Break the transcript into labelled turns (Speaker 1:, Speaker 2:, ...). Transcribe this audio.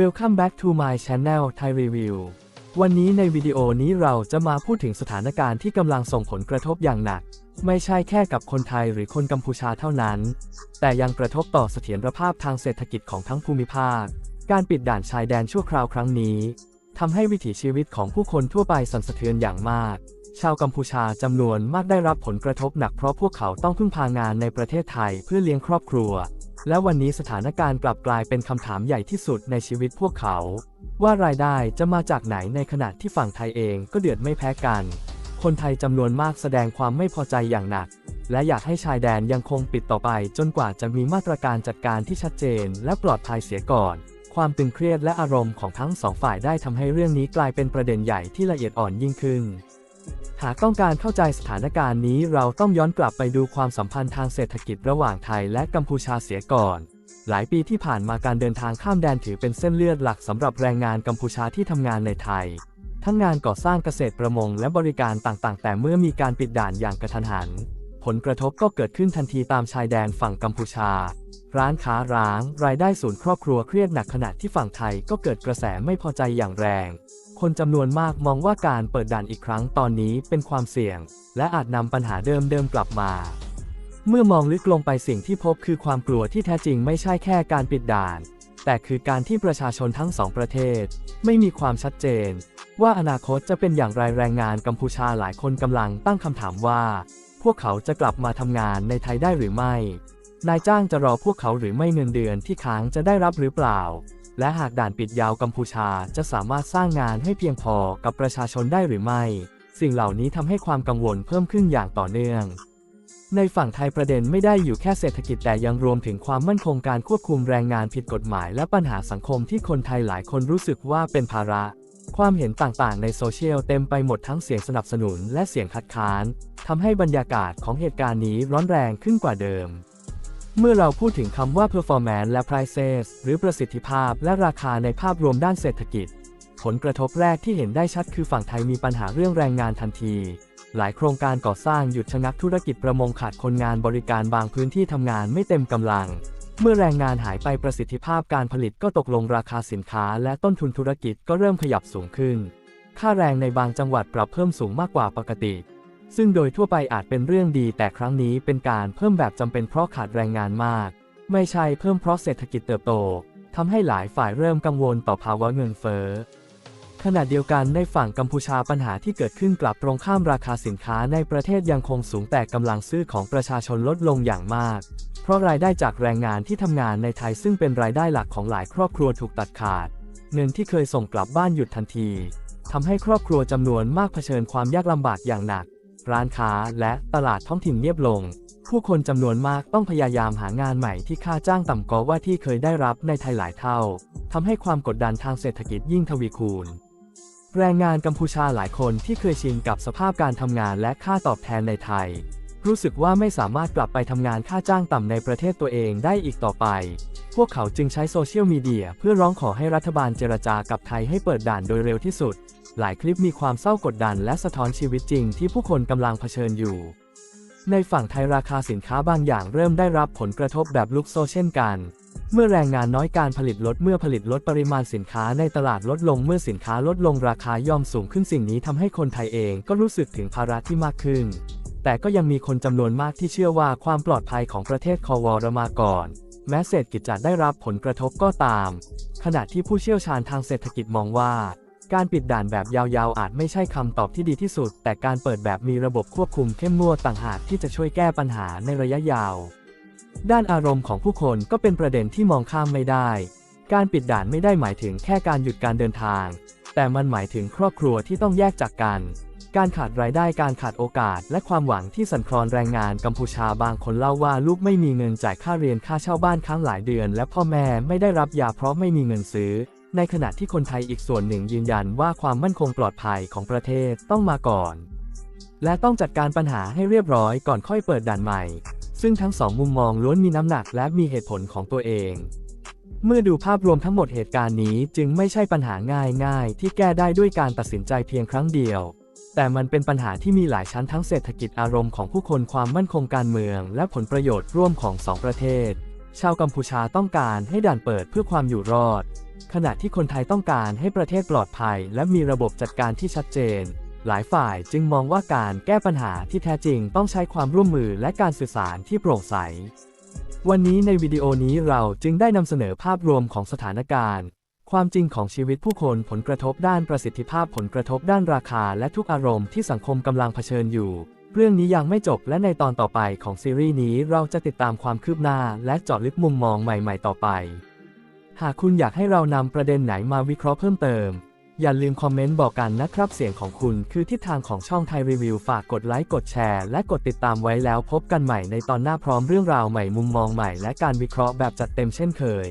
Speaker 1: Welcome back to my channel Thai Review วันนี้ในวิดีโอนี้เราจะมาพูดถึงสถานการณ์ที่กำลังส่งผลกระทบอย่างหนัก ไม่ใช่แค่กับคนไทยหรือคนกัมพูชาเท่านั้น แต่ยังกระทบต่อเสถียรภาพทางเศรษฐกิจของทั้งภูมิภาค การปิดด่านชายแดนชั่วคราวครั้งนี้ทำให้วิถีชีวิตของผู้คนทั่วไปสั่นสะเทือนอย่างมาก ชาวกัมพูชาจำนวนมากได้รับผลกระทบหนักเพราะพวกเขาต้องพึ่งพางานในประเทศไทยเพื่อเลี้ยงครอบครัว และวันนี้สถานการณ์กลับกลายเป็นคำถามใหญ่ที่สุดในชีวิตพวกเขา ว่ารายได้จะมาจากไหนในขณะที่ฝั่งไทยเองก็เดือดไม่แพ้กัน คนไทยจำนวนมากแสดงความไม่พอใจอย่างหนัก และอยากให้ชายแดนยังคงปิดต่อไป จนกว่าจะมีมาตรการจัดการที่ชัดเจน และปลอดภัยเสียก่อน ความตึงเครียดและอารมณ์ของทั้งสองฝ่ายได้ทำให้เรื่องนี้กลายเป็นประเด็นใหญ่ที่ละเอียดอ่อนยิ่งขึ้น หากต้องการเข้าใจสถานการณ์นี้เราต้องย้อนกลับไปดูความสัมพันธ์ทางเศรษฐกิจระหว่างไทยและกัมพูชาเสียก่อน หลายปีที่ผ่านมาการเดินทางข้ามแดนถือเป็นเส้นเลือดหลักสำหรับแรงงานกัมพูชาที่ทำงานในไทย ทั้งงานก่อสร้างเกษตรประมงและบริการต่างๆ แต่เมื่อมีการปิดด่านอย่างกระทันหัน ผลกระทบก็เกิดขึ้นทันทีตามชายแดนฝั่งกัมพูชา ร้านค้าร้าง รายได้ศูนย์ครอบครัวเครียดหนักขณะที่ฝั่งไทยก็เกิดกระแสไม่พอใจอย่างแรง คนจำนวนมากมองว่าการเปิดด่านอีกครั้งตอนนี้เป็นความเสี่ยง และอาจนำปัญหาเดิมๆกลับมา เมื่อมองลึกลงไปสิ่งที่พบคือความกลัวที่แท้จริงไม่ใช่แค่การปิดด่าน แต่คือการที่ประชาชนทั้งสองประเทศ ไม่มีความชัดเจน ว่าอนาคตจะเป็นอย่างไรแรงงานกัมพูชาหลายคนกำลังตั้งคำถามว่า พวกเขาจะกลับมาทำงานในไทยได้หรือไม่ นายจ้างจะรอพวกเขาหรือไม่เงินเดือนที่ค้างจะได้รับหรือเปล่า และหากด่านปิดยาวกัมพูชาจะสามารถสร้างงานให้เพียงพอกับประชาชนได้หรือไม่ สิ่งเหล่านี้ทำให้ความกังวลเพิ่มขึ้นอย่างต่อเนื่อง ในฝั่งไทยประเด็นไม่ได้อยู่แค่เศรษฐกิจแต่ยังรวมถึงความมั่นคงการควบคุมแรงงานผิดกฎหมาย และปัญหาสังคมที่คนไทยหลายคนรู้สึกว่าเป็นภาระความเห็นต่างๆ ในโซเชียลเต็มไปหมดทั้งเสียงสนับสนุนและเสียงคัดค้านทำให้บรรยากาศของเหตุการณ์นี้ร้อนแรงขึ้นกว่าเดิม เมื่อเราพูดถึงคำว่า performance และ prices หรือประสิทธิภาพและราคาในภาพรวมด้านเศรษฐกิจ ผลกระทบแรกที่เห็นได้ชัดคือฝั่งไทยมีปัญหาเรื่องแรงงานทันที หลายโครงการก่อสร้างหยุดชะงักธุรกิจประมงขาดคนงานบริการบางพื้นที่ทำงานไม่เต็มกำลัง เมื่อแรงงานหายไปประสิทธิภาพการผลิตก็ตกลงราคาสินค้า และต้นทุนธุรกิจก็เริ่มขยับสูงขึ้น ค่าแรงในบางจังหวัดปรับเพิ่มสูงมากกว่าปกติ ซึ่งโดยทั่วไปอาจเป็นเรื่องดีแต่ครั้งนี้เป็นการเพิ่มแบบจำเป็นเพราะขาดแรงงานมาก ไม่ใช่เพิ่มเพราะเศรษฐกิจเติบโตทำให้หลายฝ่ายเริ่มกังวลต่อภาวะเงินเฟ้อขณะเดียวกันในฝั่งกัมพูชาปัญหาที่เกิดขึ้นกลับตรงข้ามราคาสินค้าในประเทศยังคงสูงแต่กำลังซื้อของประชาชนลดลงอย่างมาก เพราะรายได้จากแรงงานที่ทำงานในไทยซึ่งเป็นรายได้หลักของหลายครอบครัวถูกตัดขาด เงินที่เคยส่งกลับบ้านหยุดทันทีทำให้ครอบครัวจำนวนมากเผชิญความยากลำบากอย่างหนัก ร้านค้า และตลาดท้องถิ่นเงียบลง ผู้คนจำนวนมากต้องพยายามหางานใหม่ที่ค่าจ้างต่ำกว่าว่าที่เคยได้รับในไทยหลายเท่าทำให้ความกดดันทางเศรษฐกิจยิ่งทวีคูณ แรงงานกัมพูชาหลายคนที่เคยชินกับสภาพการทำงานและค่าตอบแทนในไทย รู้สึกว่าไม่สามารถกลับไปทำงานค่าจ้างต่ำในประเทศตัวเองได้อีกต่อไป พวกเขาจึงใช้โซเชียลมีเดียเพื่อร้องขอให้รัฐบาลเจรจากับไทยให้เปิดด่านโดยเร็วที่สุด หลายคลิปมีความเศร้ากดดันและสะท้อนชีวิตจริงที่ผู้คนกำลังเผชิญอยู่ ในฝั่งไทยราคาสินค้าบางอย่างเริ่มได้รับผลกระทบแบบลุกโซเช่นกัน เมื่อแรงงานน้อยการผลิตลดเมื่อผลิตลดปริมาณสินค้าในตลาดลดลงเมื่อสินค้าลดลงราคาย่อมสูงขึ้นสิ่งนี้ทำให้คนไทยเองก็รู้สึกถึงภาระที่มากขึ้น แต่ก็ยังมีคนจำนวนมากที่เชื่อว่าความปลอดภัยของประเทศคอวอรมาก่อน แม้เศรษฐกิจจะได้รับผลกระทบก็ตาม ขณะที่ผู้เชี่ยวชาญทางเศรษฐกิจมองว่า การปิดด่านแบบยาวๆ อาจไม่ใช่คำตอบที่ดีที่สุด แต่การเปิดแบบมีระบบควบคุมเข้มงวดต่างหากที่จะช่วยแก้ปัญหาในระยะยาว ด้านอารมณ์ของผู้คนก็เป็นประเด็นที่มองข้ามไม่ได้ การปิดด่านไม่ได้หมายถึงแค่การหยุดการเดินทาง แต่มันหมายถึงครอบครัวที่ต้องแยกจากกัน การขาดรายได้การขาดโอกาส และความหวังที่สั่นคลอนแรงงานกัมพูชาบางคนเล่าว่าลูกไม่มีเงินจ่ายค่าเรียนค่าเช่าบ้านค้างหลายเดือน และพ่อแม่ไม่ได้รับยาเพราะไม่มีเงินซื้อ ในขณะที่คนไทยอีกส่วนหนึ่งยืนยันว่าความมั่นคงปลอดภัยของประเทศต้องมาก่อน และต้องจัดการปัญหาให้เรียบร้อยก่อนค่อยเปิดด่านใหม่ ซึ่งทั้งสองมุมมองล้วนมีน้ำหนักและมีเหตุผลของตัวเอง เมื่อดูภาพรวมทั้งหมดเหตุการณ์นี้จึงไม่ใช่ปัญหาง่ายๆ ที่แก้ได้ด้วยการตัดสินใจเพียงครั้งเดียว แต่มันเป็นปัญหาที่มีหลายชั้นทั้งเศรษฐกิจอารมณ์ของผู้คนความมั่นคงการเมือง และผลประโยชน์ร่วมของสองประเทศ ชาวกัมพูชาต้องการให้ด่านเปิดเพื่อความอยู่รอด ขณะที่คนไทยต้องการให้ประเทศปลอดภัย และมีระบบจัดการที่ชัดเจน หลายฝ่ายจึงมองว่าการแก้ปัญหาที่แท้จริงต้องใช้ความร่วมมือและการสื่อสารที่โปร่งใส วันนี้ในวิดีโอนี้เราจึงได้นำเสนอภาพรวมของสถานการณ์ ความจริงของชีวิตผู้คนผลกระทบด้านประสิทธิภาพผลกระทบด้านราคา และทุกอารมณ์ที่สังคมกำลังเผชิญอยู่ เรื่องนี้ยังไม่จบและในตอนต่อไปของซีรีส์นี้เราจะติดตามความคืบหน้า และเจาะลึกมุมมองใหม่ ๆ ต่อไป หากคุณอยากให้เรานำประเด็นไหนมาวิเคราะห์เพิ่มเติม อย่าลืมคอมเมนต์บอกกันนะครับเสียงของคุณคือทิศทางของช่องไทยรีวิวฝากกดไลค์กดแชร์และกดติดตามไว้แล้วพบกันใหม่ในตอนหน้าพร้อมเรื่องราวใหม่มุมมองใหม่และการวิเคราะห์แบบจัดเต็มเช่นเคย